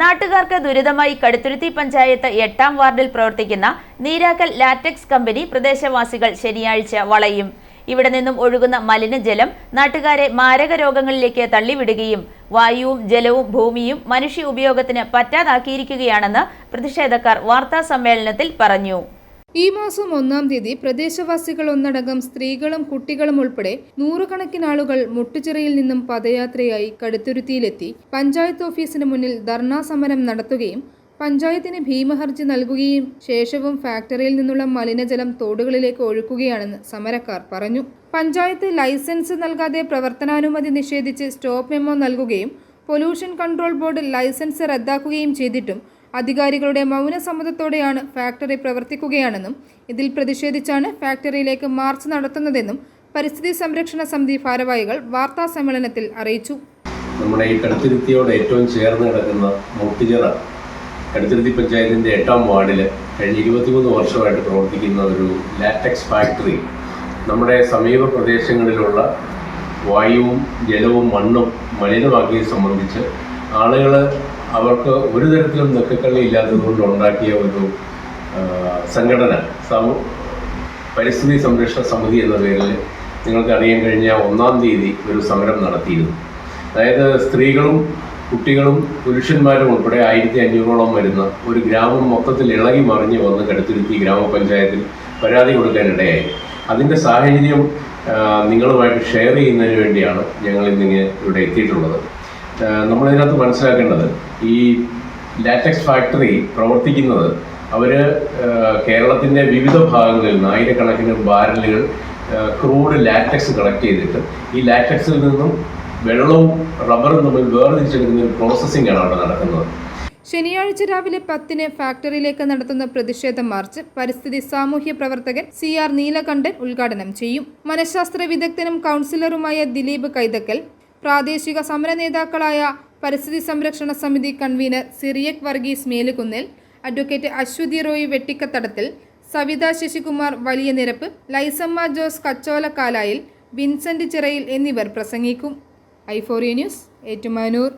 നാട്ടുകാർക്ക് ദുരിതമായി കടുത്തുരുത്തി പഞ്ചായത്ത് എട്ടാം വാർഡിൽ പ്രവർത്തിക്കുന്ന നീരാക്കൽ ലാറ്റക്സ് കമ്പനി പ്രദേശവാസികൾ ശനിയാഴ്ച വളയും. ഇവിടെ നിന്നും ഒഴുകുന്ന മലിനജലം നാട്ടുകാരെ മാരക രോഗങ്ങളിലേക്ക് തള്ളിവിടുകയും വായുവും ജലവും ഭൂമിയും മനുഷ്യ ഉപയോഗത്തിന് പറ്റാതാക്കിയിരിക്കുകയാണെന്ന് പ്രതിഷേധക്കാർ വാർത്താ സമ്മേളനത്തിൽ പറഞ്ഞു. ഈ മാസം ഒന്നാം തീയതി പ്രദേശവാസികൾ ഒന്നടങ്കം സ്ത്രീകളും കുട്ടികളും ഉൾപ്പെടെ നൂറുകണക്കിന് ആളുകൾ മുട്ടുചിറയിൽ നിന്നും പദയാത്രയായി കടുത്തുരുത്തിയിലെത്തി. പഞ്ചായത്ത് ഓഫീസിന് മുന്നിൽ ധർണാ സമരം നടത്തുകയും പഞ്ചായത്തിന് ഭീമഹർജി നൽകുകയും ശേഷവും ഫാക്ടറിയിൽ നിന്നുള്ള മലിനജലം തോടുകളിലേക്ക് ഒഴുക്കുകയാണെന്ന് സമരക്കാർ പറഞ്ഞു. പഞ്ചായത്ത് ലൈസൻസ് നൽകാതെ പ്രവർത്തനാനുമതി നിഷേധിച്ച് സ്റ്റോപ്പ് മെമ്മോ നൽകുകയും പൊല്യൂഷൻ കൺട്രോൾ ബോർഡ് ലൈസൻസ് റദ്ദാക്കുകയും ചെയ്തിട്ടും അധികാരികളുടെ മൗനസമ്മതത്തോടെയാണ് ഫാക്ടറി പ്രവർത്തിക്കുകയാണെന്നും ഇതിൽ പ്രതിഷേധിച്ചാണ് ഫാക്ടറിയിലേക്ക് മാർച്ച് നടത്തുന്നതെന്നും പരിസ്ഥിതി സംരക്ഷണ സമിതി ഭാരവാഹികൾ വാർത്താ സമ്മേളനത്തിൽ അറിയിച്ചു. നമ്മുടെ ഈ കടുത്തിരുത്തിയോട് ഏറ്റവും ചേർന്ന് കിടക്കുന്ന മൂർത്തിചിറ കടുത്തിരുത്തി പഞ്ചായത്തിന്റെ എട്ടാം വാർഡിൽ കഴിഞ്ഞ ഇരുപത്തിമൂന്ന് വർഷമായിട്ട് പ്രവർത്തിക്കുന്ന ഒരു ലാറ്റക്സ് ഫാക്ടറി നമ്മുടെ സമീപ പ്രദേശങ്ങളിലുള്ള വായുവും ജലവും മണ്ണും മലിനമാക്കിയത് സംബന്ധിച്ച് ആളുകൾ അവർക്ക് ഒരു തരത്തിലും നെക്കക്കള്ളി ഇല്ലാത്തതുകൊണ്ട് ഉണ്ടാക്കിയ ഒരു സംഘടന. പരിസ്ഥിതി സംരക്ഷണ സമിതി എന്ന പേരിൽ നിങ്ങൾക്ക് അറിയാൻ കഴിഞ്ഞ ഒന്നാം തീയതി ഒരു സമരം നടത്തിയിരുന്നു. അതായത് സ്ത്രീകളും കുട്ടികളും പുരുഷന്മാരും ഉൾപ്പെടെ ആയിരത്തി അഞ്ഞൂറോളം വരുന്ന ഒരു ഗ്രാമം മൊത്തത്തിൽ ഇളകി മറിഞ്ഞ് വന്ന് കടുത്തുരുത്തി ഗ്രാമപഞ്ചായത്തിൽ പരാതി കൊടുക്കാനിടയായി. അതിന്റെ സാഹചര്യം നിങ്ങളുമായിട്ട് ഷെയർ ചെയ്യുന്നതിന് വേണ്ടിയാണ് ഞങ്ങൾ ഇന്നിങ്ങനെ ഇവിടെ എത്തിയിട്ടുള്ളത്. നമ്മളിതിനകത്ത് മനസ്സിലാക്കേണ്ടത് ഈ ലാറ്റക്സ് ഫാക്ടറി പ്രവർത്തിക്കുന്നത് അവർ കേരളത്തിന്റെ വിവിധ ഭാഗങ്ങളിൽ നിന്ന് ആയിരക്കണക്കിന് ബാരലുകൾ ക്രൂഡ് ലാറ്റക്സ് കളക്ട് ചെയ്തിട്ട് ഈ ലാറ്റക്സിൽ നിന്നും വെള്ളവും റബ്ബറും തമ്മിൽ വേർതിരിച്ചെടുക്കുന്ന ഒരു പ്രോസസ്സിംഗ് ആണ് അവിടെ നടക്കുന്നത്. ശനിയാഴ്ച രാവിലെ പത്തിന് ഫാക്ടറിയിലേക്ക് നടത്തുന്ന പ്രതിഷേധ മാർച്ച് പരിസ്ഥിതി സാമൂഹ്യ പ്രവർത്തകൻ സി ആർ നീലകണ്ഠൻ ഉദ്ഘാടനം ചെയ്യും. മനഃശാസ്ത്ര വിദഗ്ധനും കൗൺസിലറുമായ ദിലീപ് കൈതക്കൽ പ്രാദേശിക സമര നേതാക്കളായ പരിസ്ഥിതി സംരക്ഷണ സമിതി കൺവീനർ സിറിയക് വർഗീസ് മേലുകുന്നിൽ അഡ്വക്കേറ്റ് അശ്വതി റോയ് വെട്ടിക്കത്തടത്തിൽ സവിത ശശികുമാർ വലിയ നിരപ്പ് ലൈസമ്മ ജോസ് കച്ചോലക്കാലായിൽ വിൻസെന്റ് ചിറയിൽ എന്നിവർ പ്രസംഗിക്കും. ഐഫോറിയ ന്യൂസ് ഏറ്റുമാനൂർ.